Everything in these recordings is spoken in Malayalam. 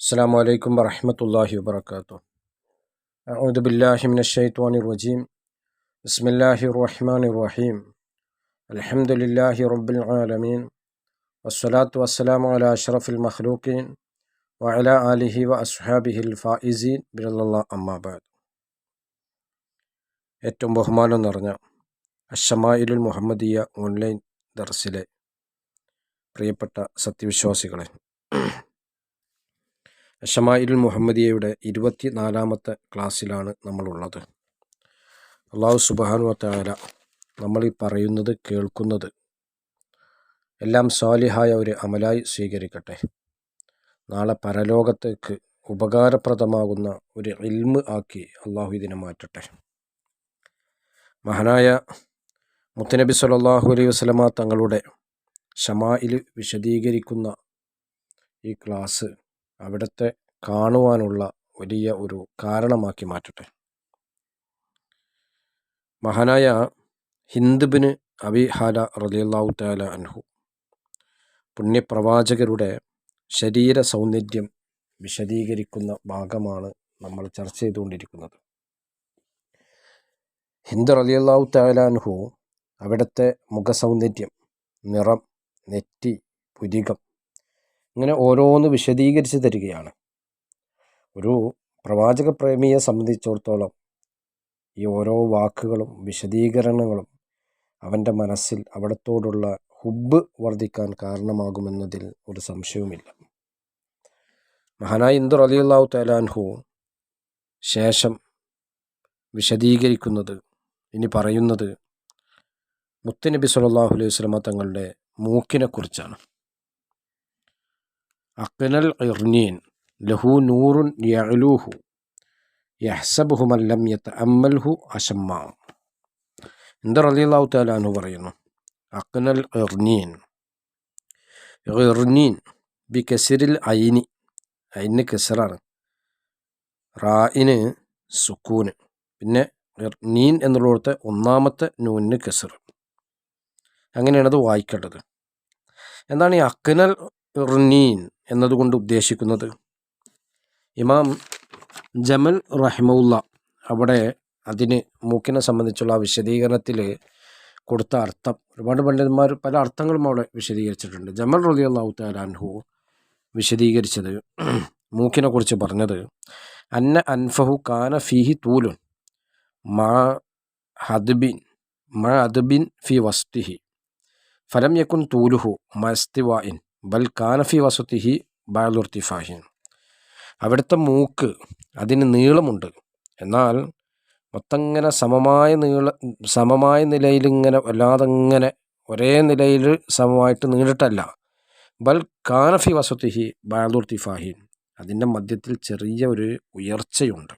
السلام عليكم ورحمة الله وبركاته أعوذ بالله من الشيطان الرجيم بسم الله الرحمن الرحيم الحمد لله رب العالمين والصلاة والسلام على أشرف المخلوقين وعلى آله وأصحابه الفائزين برضا الله أما بعد ഏറ്റവും ബഹുമാനം നിറഞ്ഞ അഷമായിലുൽ മുഹമ്മദിയ ഓൺലൈൻ ദർസിലെ പ്രിയപ്പെട്ട സത്യവിശ്വാസികളെ അഷമായിലുൽ മുഹമ്മദിയയുടെ ഇരുപത്തി നാലാമത്തെ ക്ലാസ്സിലാണ് നമ്മളുള്ളത്. അള്ളാഹു സുബാനു താര നമ്മൾ ഈ പറയുന്നത് കേൾക്കുന്നത് എല്ലാം സ്വാലിഹായ ഒരു അമലായി സ്വീകരിക്കട്ടെ. നാളെ പരലോകത്തേക്ക് ഉപകാരപ്രദമാകുന്ന ഒരു ഇൽമ് ആക്കി അള്ളാഹു ഇതിനെ മാറ്റട്ടെ. മഹാനായ മുത്തനബി സല്ലാഹു അലൈഹി വസ്ലമ തങ്ങളുടെ ഷമായിൽ വിശദീകരിക്കുന്ന ഈ ക്ലാസ് അവിടുത്തെ കാണുവാനുള്ള വലിയ ഒരു കാരണമാക്കി മാറ്റട്ടെ. മഹാനായ ഹിന്ദുബിന് അബി ഹാല റലിയല്ലാഹു താല അൻഹു പുണ്യപ്രവാചകരുടെ ശരീര സൗന്ദര്യം വിശദീകരിക്കുന്ന ഭാഗമാണ് നമ്മൾ ചർച്ച ചെയ്തുകൊണ്ടിരിക്കുന്നത്. ഹിന്ദു റലിയല്ലാഹു താല അൻഹു അവിടുത്തെ മുഖസൗന്ദര്യം നിറം നെറ്റി പുരികം ഇങ്ങനെ ഓരോന്ന് വിശദീകരിച്ച് തരികയാണ്. ഒരു പ്രവാചക പ്രേമിയെ സംബന്ധിച്ചിടത്തോളം ഈ ഓരോ വാക്കുകളും വിശദീകരണങ്ങളും അവന്റെ മനസ്സിൽ അവിടത്തോടുള്ള ഹുബ് വർദ്ധിക്കാൻ കാരണമാകുമെന്നതിൽ ഒരു സംശയവുമില്ല. മഹാനായ ഇന്ദു അലിയുള്ളാഹു തലാൻഹു ശേഷം വിശദീകരിക്കുന്നത് ഇനി പറയുന്നത് മുത്തനബി സല്ലാഹു അലൈഹി തങ്ങളുടെ മൂക്കിനെക്കുറിച്ചാണ്. അക്നൽ ഇർനീൻ ലഹു നൂറുൻ യഅലൂഹു യഹ്സബുഹു മല്ലം യത്ത് അമ്മൽഹു അഷമ്മ എന്ത് റലിയല്ലാഹു താലാനു പറയുന്നു അക്നൽ ഇർനീൻ ഇർനീൻ ബി കസിരിൽ ഐനി ഐന് കെസറാണ് റായിന് സുക്കൂന് പിന്നെ നീൻ എന്നുള്ളിടത്ത് ഒന്നാമത്തെ നൂനിന് കെസർ. അങ്ങനെയാണത് വായിക്കേണ്ടത്. എന്താണ് ഈ അക്നൽ ഇർനീൻ എന്നതുകൊണ്ട് ഉദ്ദേശിക്കുന്നത്. ഇമാം ജമൽ റഹിമുല്ല അവിടെ അതിന് മൂക്കിനെ സംബന്ധിച്ചുള്ള വിശദീകരണത്തിൽ കൊടുത്ത അർത്ഥം ഒരുപാട് പണ്ഡിതന്മാർ പല അർത്ഥങ്ങളും അവിടെ വിശദീകരിച്ചിട്ടുണ്ട്. ജമൽ റലി അള്ളാഹു താലാൻഹു വിശദീകരിച്ചത് മൂക്കിനെ കുറിച്ച് പറഞ്ഞത് അന്ന അൻഫഹു കാന ഫിഹി തൂലുൻ മാ ഹദ്ബിൻ മാ അദ്ബിൻ ഫി വസ്തിഹി ഫലം യക്കുൻ തൂലുഹു മസ്തിവായിൻ ബൽ കാനഫി വസത്തിഹി ബാലുർത്തിഫാഹിൻ അവിടുത്തെ മൂക്ക് അതിന് നീളമുണ്ട്. എന്നാൽ മൊത്തം ഇങ്ങനെ സമമായ നീള സമമായ നിലയിൽ ഇങ്ങനെ വല്ലാതെ ഇങ്ങനെ ഒരേ നിലയിൽ സമമായിട്ട് നീണ്ടിട്ടല്ല. ബൽ കാനഫി വസത്തിഹി ബാലുർത്തിഫാഹിൻ അതിന്റെ മധ്യത്തിൽ ചെറിയ ഒരു ഉയർച്ചയുണ്ട്.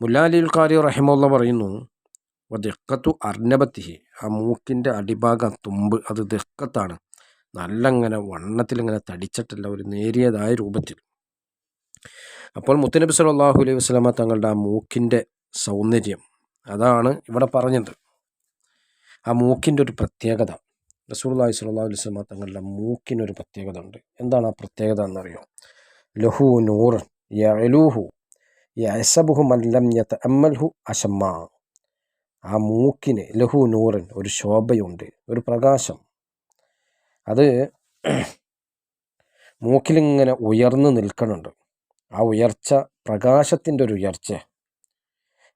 മുല്ലാലിൽ കാരി റഹിമുള്ള പറയുന്നു ദിക്കത്തു അർണബത്തിഹി ആ മൂക്കിന്റെ അടിഭാഗം തുമ്പ് അത് ദിക്കത്താണ് നല്ല ഇങ്ങനെ വണ്ണത്തിലിങ്ങനെ തടിച്ചിട്ടില്ല ഒരു നേരിയതായ രൂപത്തിൽ. അപ്പോൾ മുത്തനബി സല്ലാഹു അലൈഹി വസ്ലമ തങ്ങളുടെ ആ മൂക്കിന്റെ സൗന്ദര്യം അതാണ് ഇവിടെ പറഞ്ഞത്. ആ മൂക്കിന്റെ ഒരു പ്രത്യേകത റസൂർലാഹി സ്വല്ലാ അലൈഹി സ്വലമ തങ്ങളുടെ മൂക്കിനൊരു പ്രത്യേകത ഉണ്ട്. എന്താണ് ആ പ്രത്യേകത എന്നറിയോ? ലഹു നൂർ യലൂഹു യസബുഹു മല്ലം യത്ത് അമ്മൽഹു അഷമ്മ ആ മൂക്കിന് ലഹു നൂറൻ ഒരു ശോഭയുണ്ട് ഒരു പ്രകാശം. അത് മൂക്കിലിങ്ങനെ ഉയർന്നു നിൽക്കണുണ്ട്. ആ ഉയർച്ച പ്രകാശത്തിന്റെ ഒരു ഉയർച്ച.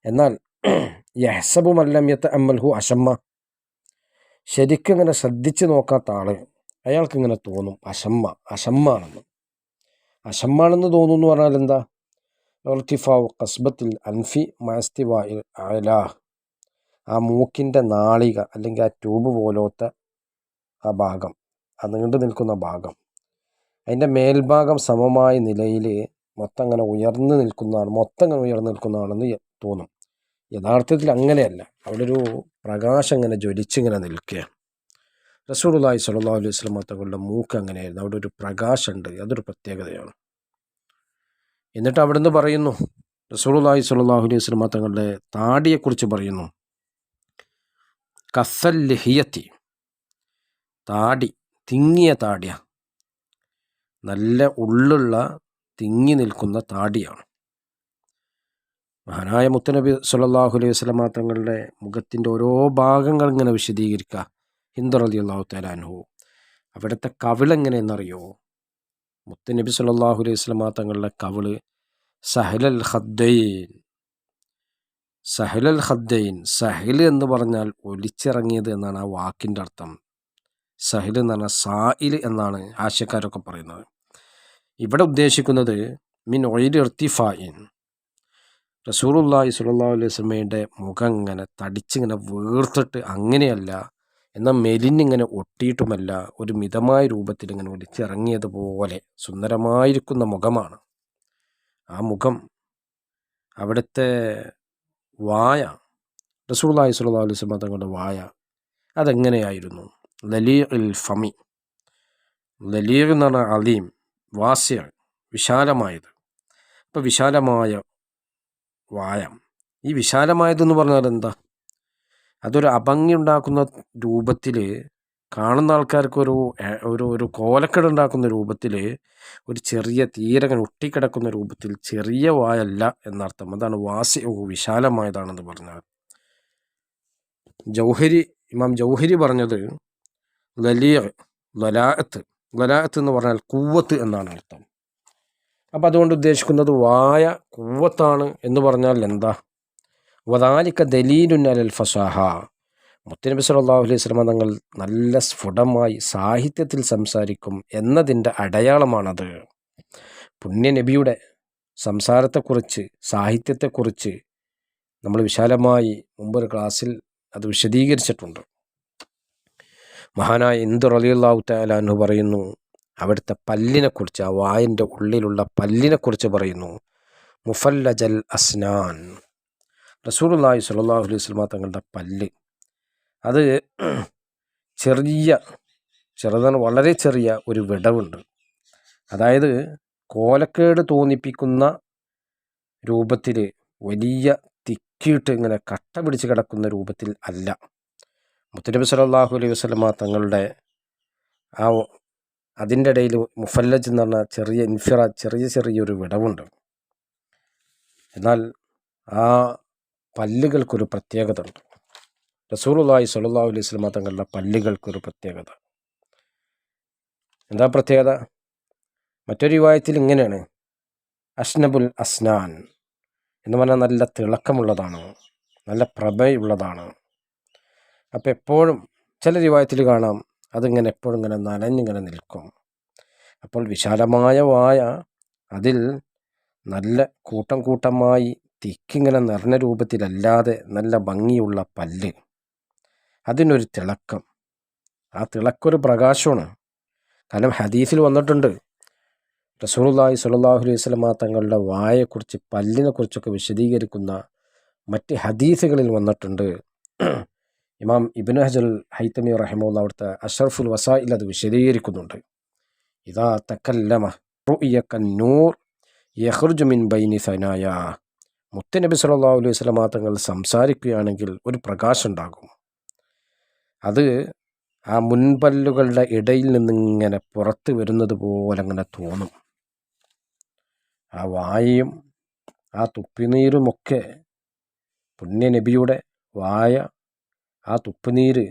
എന്നാൽ യഹ്സബു മല്ലമ്യത്ത് അമ്മൽഹു അഷമ്മ ശരിക്കിങ്ങനെ ശ്രദ്ധിച്ച് നോക്കാത്ത ആൾ അയാൾക്കിങ്ങനെ തോന്നും അശമ്മ അശമ്മാണെന്ന്. അശമ്മാണെന്ന് തോന്നുന്നു പറഞ്ഞാൽ എന്താ ഇർത്തിഫാവ് കസ്ബത്തിൽ അൻഫി മാസ്തിവ അലാഹ് ആ മൂക്കിന്റെ നാളിക അല്ലെങ്കിൽ ആ ട്യൂബ് പോലത്തെ ആ ഭാഗം ആ നീണ്ടു നിൽക്കുന്ന ഭാഗം. അതിന്റെ മേൽഭാഗം സമമായ നിലയിൽ മൊത്തം അങ്ങനെ ഉയർന്നു നിൽക്കുന്നതാണ് മൊത്തം അങ്ങനെ ഉയർന്നു നിൽക്കുന്നതാണെന്ന് തോന്നും. യഥാർത്ഥത്തിൽ അങ്ങനെയല്ല. അവിടെ ഒരു പ്രകാശം ഇങ്ങനെ ജ്വലിച്ചിങ്ങനെ നിൽക്കുകയാണ്. റസൂലുള്ളാഹി സ്വല്ലല്ലാഹു അലൈഹി തങ്ങളുടെ മൂക്ക് അങ്ങനെയായിരുന്നു. അവിടെ ഒരു പ്രകാശമുണ്ട്. അതൊരു പ്രത്യേകതയാണ്. എന്നിട്ട് അവിടുന്ന് പറയുന്നു റസൂലുള്ളാഹി സ്വല്ലല്ലാഹു അലൈഹി വസല്ലം തങ്ങളുടെ താടിയെക്കുറിച്ച് പറയുന്നു. കസൽ ലിഹിയത്തി താടി തിങ്ങിയ താടിയ. നല്ല ഉള്ളുള്ള തിങ്ങി നിൽക്കുന്ന താടിയാണ്. മഹാനായ മുത്തനബി സുല്ലാഹു അലൈഹി വസ്ലമ തങ്ങളുടെ മുഖത്തിന്റെ ഓരോ ഭാഗങ്ങൾ ഇങ്ങനെ വിശദീകരിക്കുക. ഹിന്ദു റലി അള്ളാഹു തലാൻഹു അവിടുത്തെ കവിളെങ്ങനെയെന്നറിയോ മുത്തനബി സുല്ലാഹു അലൈഹി വസ്ലമ തങ്ങളുടെ കവിൾ സഹലൽ ഹദ്ദൈൻ സഹലൽ ഹദ്ദൈൻ സഹൽ എന്ന് പറഞ്ഞാൽ ഒലിച്ചിറങ്ങിയത് എന്നാണ് ആ വാക്കിന്റെ അർത്ഥം. സഹൽ എന്ന് പറഞ്ഞാൽ സായിൽ എന്നാണ് ആശയക്കാരൊക്കെ പറയുന്നത്. ഇവിടെ ഉദ്ദേശിക്കുന്നത് മിൻ ഒയിൽ ഇർത്തിഫായിൻ റസൂറുല്ലാഹി സുല്ലാ അലൈസ്മയുടെ മുഖം ഇങ്ങനെ തടിച്ചിങ്ങനെ വീർത്തിട്ട് അങ്ങനെയല്ല എന്നാൽ മെലിഞ്ഞിങ്ങനെ ഒട്ടിയിട്ടുമല്ല ഒരു മിതമായ രൂപത്തിൽ ഇങ്ങനെ ഒലിച്ചിറങ്ങിയതുപോലെ സുന്ദരമായിരിക്കുന്ന മുഖമാണ്. ആ മുഖം അവിടുത്തെ വായ. റസൂള്ളി സുല്ലാ അലൈഹി സ്വലം തങ്ങളുടെ വായ. അതെങ്ങനെയായിരുന്നു? ലലീർ ഇൽ ഫമി. ലലീർ എന്ന് പറഞ്ഞാൽ അലീം വാസ്യ വിശാലമായത്. അപ്പോൾ വിശാലമായ വായ. ഈ വിശാലമായതെന്ന് പറഞ്ഞാൽ എന്താ അതൊരു അഭംഗി ഉണ്ടാക്കുന്ന രൂപത്തിൽ കാണുന്ന ആൾക്കാർക്ക് ഒരു ഒരു ഒരു കോലക്കെട് ഉണ്ടാക്കുന്ന രൂപത്തിൽ ഒരു ചെറിയ തീരകൻ ഒട്ടിക്കിടക്കുന്ന രൂപത്തിൽ ചെറിയ വായല്ല എന്നർത്ഥം. അതാണ് വാസി വിശാലമായതാണെന്ന് പറഞ്ഞാൽ. ജൗഹരി ഇമാം ജൗഹരി പറഞ്ഞത് ലലിയ ലലാഅത്ത് ലലാഅത്ത് എന്ന് പറഞ്ഞാൽ കൂവത്ത് എന്നാണ് അർത്ഥം. അപ്പം അതുകൊണ്ട് ഉദ്ദേശിക്കുന്നത് വായ കൂവത്താണ് എന്ന് പറഞ്ഞാൽ എന്താ? വദാലിക്ക ദലീലുൻ അലൽ ഫസാഹ. മുത്തനബി സല്ലാഹു അലൈഹി സ്വലമ തങ്ങൾ നല്ല സ്ഫുടമായി സാഹിത്യത്തിൽ സംസാരിക്കും എന്നതിന്റെ അടയാളമാണത്. പുണ്യനബിയുടെ സംസാരത്തെക്കുറിച്ച് സാഹിത്യത്തെക്കുറിച്ച് നമ്മൾ വിശാലമായി മുമ്പൊരു ക്ലാസ്സിൽ അത് വിശദീകരിച്ചിട്ടുണ്ട്. മഹാനായ ഇന്ദു റലിയുള്ളാഹു തലാൻഹു പറയുന്നു അവിടുത്തെ പല്ലിനെക്കുറിച്ച് ആ വായന്റെ ഉള്ളിലുള്ള പല്ലിനെക്കുറിച്ച് പറയുന്നു മുഫല്ലജൽ അസ്നാൻ. റസൂലുള്ളാഹി സ്വല്ലല്ലാഹു അലൈഹി വസല്ലം തങ്ങളുടെ പല്ല് അത് ചെറിയ ചെറുതാണ് വളരെ ചെറിയ ഒരു വിടവുണ്ട്. അതായത് കോലക്കേട് തോന്നിപ്പിക്കുന്ന രൂപത്തിൽ വലിയ തിക്കിയിട്ട് ഇങ്ങനെ കട്ട പിടിച്ച് കിടക്കുന്ന രൂപത്തിൽ അല്ല. മുത്തനബി സലാഹു അലൈഹി വസ്ലമ തങ്ങളുടെ ആ അതിന്റെ ഇടയിൽ മുഫല്ലജ് എന്ന് പറഞ്ഞ ചെറിയ ഇൻഫിറ ചെറിയ ചെറിയൊരു വിടവുണ്ട്. എന്നാൽ ആ പല്ലുകൾക്കൊരു പ്രത്യേകത ഉണ്ട് റസൂലുള്ളാഹി സ്വല്ലല്ലാഹു അലൈഹി വസല്ലം തങ്ങളുടെ പല്ലുകൾക്കൊരു പ്രത്യേകത. എന്താ പ്രത്യേകത? മറ്റൊരു വിവാഹത്തിൽ ഇങ്ങനെയാണ്. അഷ്നബുൽ അസ്നാൻ എന്ന് പറഞ്ഞാൽ നല്ല തിളക്കമുള്ളതാണ് നല്ല പ്രഭയുള്ളതാണ്. അപ്പോൾ എപ്പോഴും ചില രൂപത്തിൽ കാണാം അതിങ്ങനെ എപ്പോഴും ഇങ്ങനെ നനഞ്ഞിങ്ങനെ നിൽക്കും. അപ്പോൾ വിശാലമായ വായ അതിൽ നല്ല കൂട്ടം കൂട്ടമായി തിക്കിങ്ങനെ നിറഞ്ഞ രൂപത്തിലല്ലാതെ നല്ല ഭംഗിയുള്ള പല്ല്. അതിനൊരു തിളക്കം. ആ തിളക്കൊരു പ്രകാശമാണ്. കാരണം ഹദീസിൽ വന്നിട്ടുണ്ട്. റസൂലുള്ളാഹി സ്വല്ലല്ലാഹു അലൈഹി വസല്ലമ തങ്ങളുടെ വായെക്കുറിച്ച് പല്ലിനെക്കുറിച്ചൊക്കെ വിശദീകരിക്കുന്ന മറ്റ് ഹദീസുകളിൽ വന്നിട്ടുണ്ട്. ഇമാം ഇബിൻ ഹജൽ ഹൈത്തമി റഹിമുള്ള അവിടുത്തെ അഷറഫുൽ വസായിൽ അത് വിശദീകരിക്കുന്നുണ്ട്. ഇതാ തക്കല്ലമ നൂർ യഹ്റുജു മിൻ ബൈനി സനായ. മുത്തനബി സല്ലല്ലാഹു അലൈഹി സ്വലമാ തങ്ങൾ സംസാരിക്കുകയാണെങ്കിൽ ഒരു പ്രകാശം ഉണ്ടാകും. അത് ആ മുൻപല്ലുകളുടെ ഇടയിൽ നിന്നിങ്ങനെ പുറത്ത് വരുന്നത് പോലെ അങ്ങനെ തോന്നും. ആ വായയും ആ തുപ്പിനീരുമൊക്കെ പുണ്യനബിയുടെ വായ ആ തുപ്പുനീര്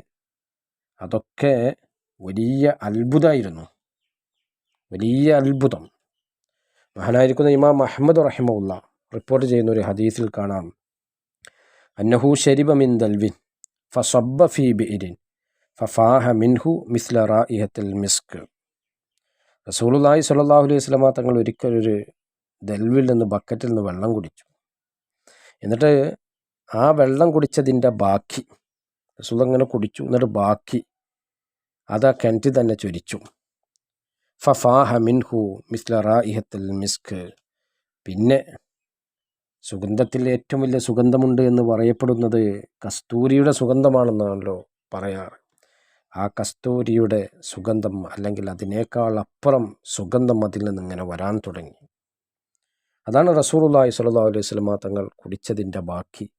അതൊക്കെ വലിയ അത്ഭുതമായിരുന്നു വലിയ അത്ഭുതം. മഹാനായിരിക്കുന്ന ഇമാം അഹമ്മദ് റഹിമുള്ള റിപ്പോർട്ട് ചെയ്യുന്ന ഒരു ഹദീസിൽ കാണാം. അന്നഹു ഷരിബ മിൻ ദൽവിൻ ഫസബ്ബ ഫീ ബിഇരിൻ. ഫഫാഹ മിൻഹു മിസ്ല റായിഹത്തിൽ മിസ്ക്. റസൂലുള്ളാഹി സ്വല്ലല്ലാഹു അലൈഹി വസല്ലമ തങ്ങൾ ഒരിക്കലൊരു ദൽവിൽ നിന്ന് ബക്കറ്റിൽ നിന്ന് വെള്ളം കുടിച്ചു. എന്നിട്ട് ആ വെള്ളം കുടിച്ചതിന്റെ ബാക്കി റസൂൽ അങ്ങനെ കുടിച്ചു. എന്നിട്ട് ബാക്കി അത് ആ കിണറ്റിൽ തന്നെ ചൊരിച്ചു. ഫഫാഹ മിൻഹു മിസ്ല റായിഹത്തിൽ മിസ്ക്. പിന്നെ സുഗന്ധത്തിൽ ഏറ്റവും വലിയ സുഗന്ധമുണ്ട് എന്ന് പറയപ്പെടുന്നത് കസ്തൂരിയുടെ സുഗന്ധമാണെന്നാണല്ലോ പറയാറ്. ആ കസ്തൂരിയുടെ സുഗന്ധം അല്ലെങ്കിൽ അതിനേക്കാൾ അപ്പുറം സുഗന്ധം അതിൽ നിന്ന് ഇങ്ങനെ വരാൻ തുടങ്ങി. അതാണ് റസൂറുല്ലാഹി സ്വല്ലല്ലാഹു അലൈഹി വസല്ലമ തങ്ങൾ കുടിച്ചതിന്റെ ബാക്കി.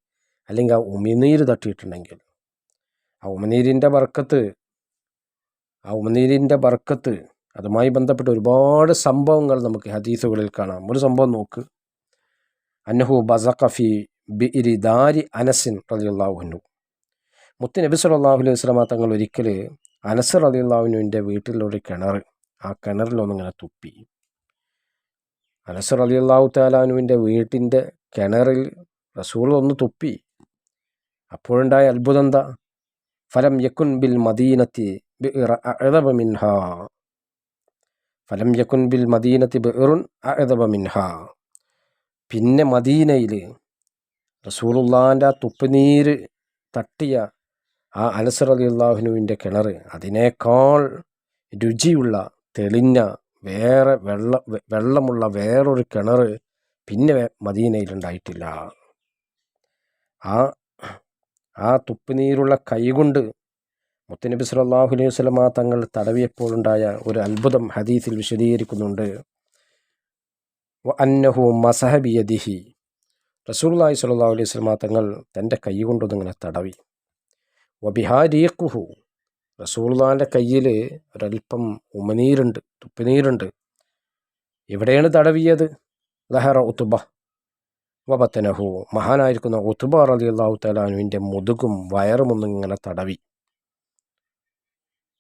അല്ലെങ്കിൽ ആ ഉമിനീര് തട്ടിയിട്ടുണ്ടെങ്കിൽ. ആ ഉമിനീരിന്റെ ബർക്കത്ത് ആ ഉമിനീരിന്റെ ബർക്കത്ത് അതുമായി ബന്ധപ്പെട്ട് ഒരുപാട് സംഭവങ്ങൾ നമുക്ക് ഹദീസുകളിൽ കാണാം. ഒരു സംഭവം നോക്ക്. അന്നഹു ബസഖഫി ബിരി ദാരി അനസിൻ റലിയുള്ളാഹുനു മുത്ത് നബി സല്ലാഹു അലൈഹി വസ്ലമ തങ്ങൾ ഒരിക്കൽ അനസ് അലിയുള്ളാവിനുവിന്റെ വീട്ടിലൊരു കിണർ ആ കിണറിലൊന്നിങ്ങനെ തുപ്പി. അനസ് അലിയുള്ളാഹു താലാനുവിന്റെ വീട്ടിന്റെ കിണറിൽ റസൂൾ ഒന്ന് തുപ്പി. അപ്പോഴുണ്ടായ അത്ഭുതം എന്താ ഫലം യക്കുൻ ബിൽ മദീനത്തി മിൻഹ. ഫലം യക്കുൻ ബിൽ മദീനത്തി ബിറുൻ മിൻഹ. പിന്നെ മദീനയിൽ റസൂലുള്ളാന്റെ ആ തുപ്പുനീര് തട്ടിയ ആ അനസർ അലി അള്ളാഹുനുവിന്റെ കിണർ അതിനേക്കാൾ രുചിയുള്ള തെളിഞ്ഞ വേറെ വെള്ള വെള്ളമുള്ള വേറൊരു കിണർ പിന്നെ മദീനയിലുണ്ടായിട്ടില്ല. ആ ആ തുപ്പുനീരുള്ള കൈകൊണ്ട് മുത്തനബി സല്ലാഹു അലൈഹി വസ്ലമ തങ്ങൾ തടവിയപ്പോഴുണ്ടായ ഒരു അത്ഭുതം ഹദീസിൽ വിശദീകരിക്കുന്നുണ്ട്. അന്നഹു മസഹബിയദിഹി റസൂല്ലായി സല്ലാ അലൈഹി സ്വലമ തങ്ങൾ തന്റെ കൈ കൊണ്ടൊന്നിങ്ങനെ തടവി. വബിഹാരീഖുഹു. റസൂള്ളാന്റെ കയ്യിൽ ഒരൽപ്പം ഉമനീരുണ്ട് തുപ്പുനീരുണ്ട്. എവിടെയാണ് തടവിയത്? ലഹറ ഉത്തുബ വബത്തനഹു. മഹാനായിരിക്കുന്ന ഉത്തുബ റലി അള്ളാഹു തലാനുവിന്റെ മുതുകും വയറും ഇങ്ങനെ തടവി.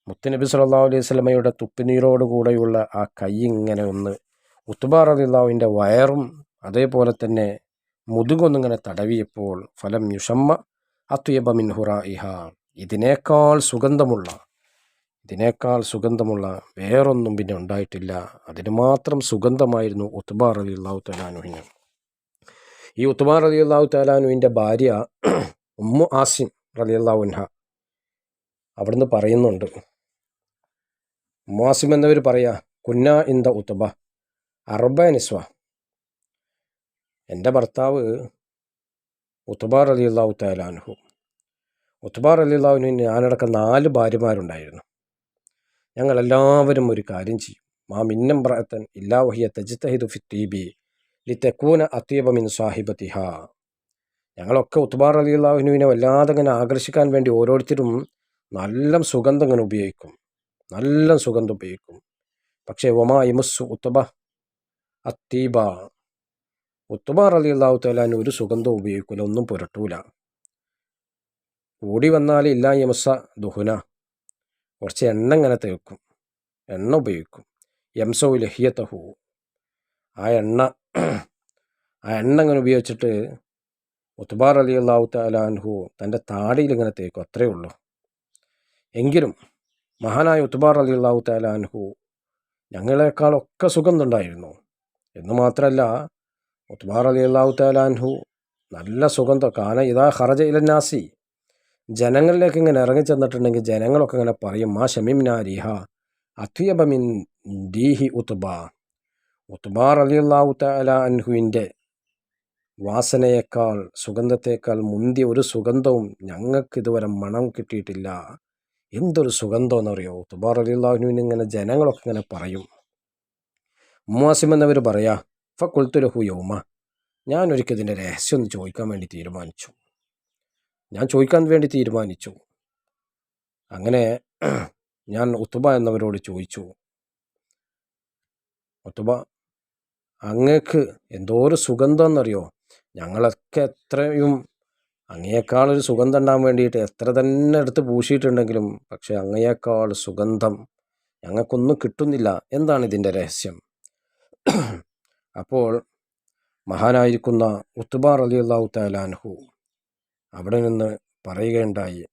മുത്തുനബി സല്ലാ അലൈഹി സ്വലമയുടെ തുപ്പിനീരോടുകൂടെയുള്ള ആ കൈ ഇങ്ങനെ ഒന്ന് ഉത്തുബ റലിള്ളാവിന്റെ വയറും അതേപോലെ തന്നെ മുതുകൊന്നിങ്ങനെ തടവിയപ്പോൾ ഫലം യുഷമ്മ അത്തുയബ മിൻഹുറ ഇഹ ഇതിനേക്കാൾ സുഗന്ധമുള്ള ഇതിനേക്കാൾ സുഗന്ധമുള്ള വേറൊന്നും പിന്നെ ഉണ്ടായിട്ടില്ല. അതിന് മാത്രം സുഗന്ധമായിരുന്നു ഉത്തുബാർ അലി അള്ളാഹു തലാനുവിന് ഈ ഉത്തുബാർ അലി അള്ളാഹു തലാനുവിന്റെ ഭാര്യ ഉമ്മു ആസിം അലി അള്ളാഹുൻഹ അവിടുന്ന് പറയുന്നുണ്ട്. ഉമ്മു ആസിം എന്നവർ പറയാ കുന്ന ഇന്ത ഉത്ബ അറബ നിസ്വ. എന്റെ ഭർത്താവ് ഉത്തുബാർ അലി അള്ളാഹു തലാൻഹു ഉത്തുബാർ അലി അള്ളാഹുവിന് ഞാനടക്കം നാല് ഭാര്യമാരുണ്ടായിരുന്നു. ഞങ്ങളെല്ലാവരും ഒരു കാര്യം ചെയ്യും. മാ മിന്നം പ്രായത്തൻ ഇല്ലാ വഹിയ തജിത്തഹിദു ഫിത്തീബി ലി തെക്കൂന അത്യബമിൻ സാഹിബത്തിഹ. ഞങ്ങളൊക്കെ ഉത്ബാർ അലി അള്ളാഹുനുവിനെ വല്ലാതെ ഇങ്ങനെ ആകർഷിക്കാൻ വേണ്ടി ഓരോരുത്തരും നല്ല സുഗന്ധം ഇങ്ങനെ ഉപയോഗിക്കും. നല്ല സുഗന്ധം ഉപയോഗിക്കും. പക്ഷേ ഒമാ ഇമുസ് ഉത്തബ അത്തീബ. ഉത്തുബാർ അലി അള്ളാഹു തലാൻ ഒരു സുഗന്ധം ഉപയോഗിക്കില്ല ഒന്നും പുരട്ടൂല. കൂടി വന്നാൽ ഇല്ല യമസ ദുഹുന. കുറച്ച് എണ്ണ ഇങ്ങനെ തേക്കും. എണ്ണ ഉപയോഗിക്കും. യംസോ ലഹിയത്തഹു ആ എണ്ണ ആ എണ്ണ ഇങ്ങനെ ഉപയോഗിച്ചിട്ട് ഒത്തുബാർ അലി അള്ളാഹു താലാൻഹു തന്റെ താടിയിൽ ഇങ്ങനെ തേക്കും. അത്രയേ ഉള്ളൂ. എങ്കിലും മഹാനായ ഒത്തുബാർ അലി അള്ളാഹു താലാൻഹു ഞങ്ങളെക്കാളൊക്കെ സുഗന്ധമുണ്ടായിരുന്നു എന്ന് മാത്രമല്ല ഉത്ബാർ അലി അള്ളാഹു താലാൻഹു നല്ല സുഗന്ധം. കാന ഇതാ ഹറജ ഇലന്നാസി ജനങ്ങളിലേക്ക് ഇങ്ങനെ ഇറങ്ങി ചെന്നിട്ടുണ്ടെങ്കിൽ ജനങ്ങളൊക്കെ ഇങ്ങനെ പറയും മാ ഷമിംനാരിഹ അത്യബമിൻ ദീഹി ഉത്ബ. ഉത്ബാർ അലി അള്ളാഹു താല അൻഹുവിന്റെ വാസനയേക്കാൾ സുഗന്ധത്തേക്കാൾ മുന്തി ഒരു സുഗന്ധവും ഞങ്ങൾക്ക് ഇതുവരെ മണം കിട്ടിയിട്ടില്ല. എന്തൊരു സുഗന്ധം എന്നറിയോ ഉത്തുബാർ അലി അള്ളാഹുവിന് ഇങ്ങനെ ജനങ്ങളൊക്കെ ഇങ്ങനെ പറയും. മുവാസിം എന്നവർ പറയാ ഫക്കുൽത്തുലഹു യൗമ. ഞാൻ ഒരിക്കൽ ഇതിന്റെ രഹസ്യം ഒന്ന് ചോദിക്കാൻ വേണ്ടി തീരുമാനിച്ചു. ഞാൻ ചോദിക്കാൻ വേണ്ടി തീരുമാനിച്ചു. അങ്ങനെ ഞാൻ ഉത്തുബ എന്നവരോട് ചോദിച്ചു. ഉത്തുബ അങ്ങേക്ക് എന്തോ ഒരു സുഗന്ധം എന്നറിയോ ഞങ്ങളൊക്കെ എത്രയും അങ്ങയേക്കാളൊരു സുഗന്ധം ഉണ്ടാകാൻ വേണ്ടിയിട്ട് എത്ര തന്നെ എടുത്ത് പൂശിയിട്ടുണ്ടെങ്കിലും പക്ഷേ അങ്ങയേക്കാൾ സുഗന്ധം ഞങ്ങൾക്കൊന്നും കിട്ടുന്നില്ല. എന്താണ് ഇതിന്റെ രഹസ്യം? അപ്പോൾ മഹാനായിരിക്കുന്ന ഉത്തുബാർ അലി അള്ളാഹു താലാൻഹു അവിടെ നിന്ന് പറയുകയുണ്ടായി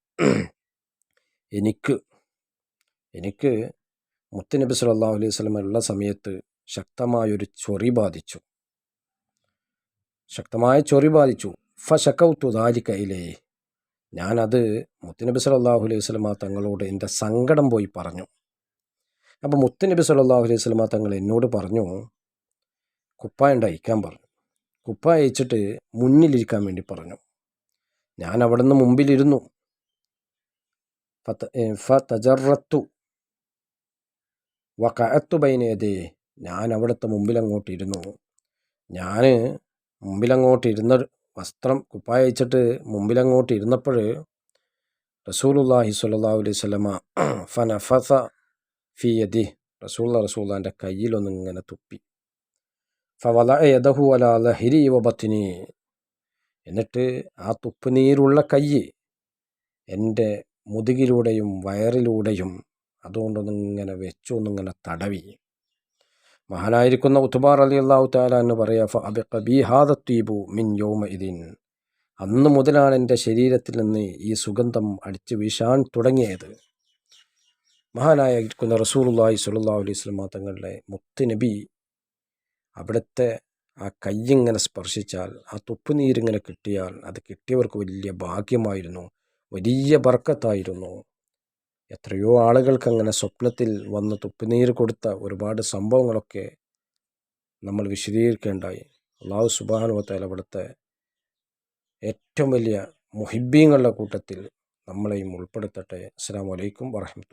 എനിക്ക് എനിക്ക് മുത്തുനബി സല്ലല്ലാഹു അലൈഹി സ്വലം ഉള്ള സമയത്ത് ശക്തമായൊരു ചൊറി ബാധിച്ചു. ശക്തമായ ചൊറി ബാധിച്ചു. ഫ ദാരി ദാലിക്കയിലേ ഞാനത് മുത്തുനബി സല്ലല്ലാഹു അലൈഹി സ്വലമ തങ്ങളോട് എന്റെ സങ്കടം പോയി പറഞ്ഞു. അപ്പോൾ മുത്തുനബി സല്ലല്ലാഹു അലൈഹി സ്വലമ തങ്ങൾ എന്നോട് പറഞ്ഞു കുപ്പായ അയക്കാൻ പറഞ്ഞു. കുപ്പായ അയച്ചിട്ട് മുന്നിലിരിക്കാൻ വേണ്ടി പറഞ്ഞു. ഞാൻ അവിടെ നിന്ന് മുമ്പിലിരുന്നു ഫ തജറത്തു വ ബൈനയതേ ഞാൻ അവിടുത്തെ മുമ്പിലങ്ങോട്ടിരുന്നു. ഞാൻ മുമ്പിലങ്ങോട്ടിരുന്ന വസ്ത്രം കുപ്പായച്ചിട്ട് മുമ്പിലങ്ങോട്ടിരുന്നപ്പോൾ റസൂലുല്ലാഹി സ്വല്ലല്ലാഹു അലൈഹി സ്വലമ ഫനഫസ ഫിയതി റസൂൽ റസൂല്ലാന്റെ കയ്യിലൊന്നിങ്ങനെ തുപ്പി. ഫവല യദഹു അല വബത്തിനി എന്നിട്ട് ആ തുപ്പുനീരുള്ള കൈ എന്റെ മുതുകിലൂടെയും വയറിലൂടെയും അതുകൊണ്ടൊന്നിങ്ങനെ വെച്ചു ഒന്നിങ്ങനെ തടവി. മഹാനായിരിക്കുന്ന ഉത്തുബാർ അലി അള്ളാഹു താല എന്ന് പറയാ മിൻ യോമ ഇതിൻ അന്ന് മുതലാണ് എന്റെ ശരീരത്തിൽ നിന്ന് ഈ സുഗന്ധം അടിച്ചു വീശാൻ തുടങ്ങിയത്. മഹാനായിരിക്കുന്ന റസൂലുള്ളാഹി സുല്ലാ അലൈഹി വസല്ലം തങ്ങളുടെ മുത്തുനബി അവിടുത്തെ ആ കയ്യിങ്ങനെ സ്പർശിച്ചാൽ ആ തുപ്പുനീരിങ്ങനെ കിട്ടിയാൽ അത് കിട്ടിയവർക്ക് വലിയ ഭാഗ്യമായിരുന്നു വലിയ ബർക്കത്തായിരുന്നു. എത്രയോ ആളുകൾക്ക് അങ്ങനെ സ്വപ്നത്തിൽ വന്ന് തുപ്പുനീര് കൊടുത്ത ഒരുപാട് സംഭവങ്ങളൊക്കെ നമ്മൾ വിശദീകരിക്കേണ്ടായി. അള്ളാഹു സുബാനുവത്താൽ അവിടുത്തെ ഏറ്റവും വലിയ മുഹിബീങ്ങളുടെ കൂട്ടത്തിൽ നമ്മളെയും ഉൾപ്പെടുത്തട്ടെ. അസ്സാം വലൈക്കും വറഹമത്തുള്ള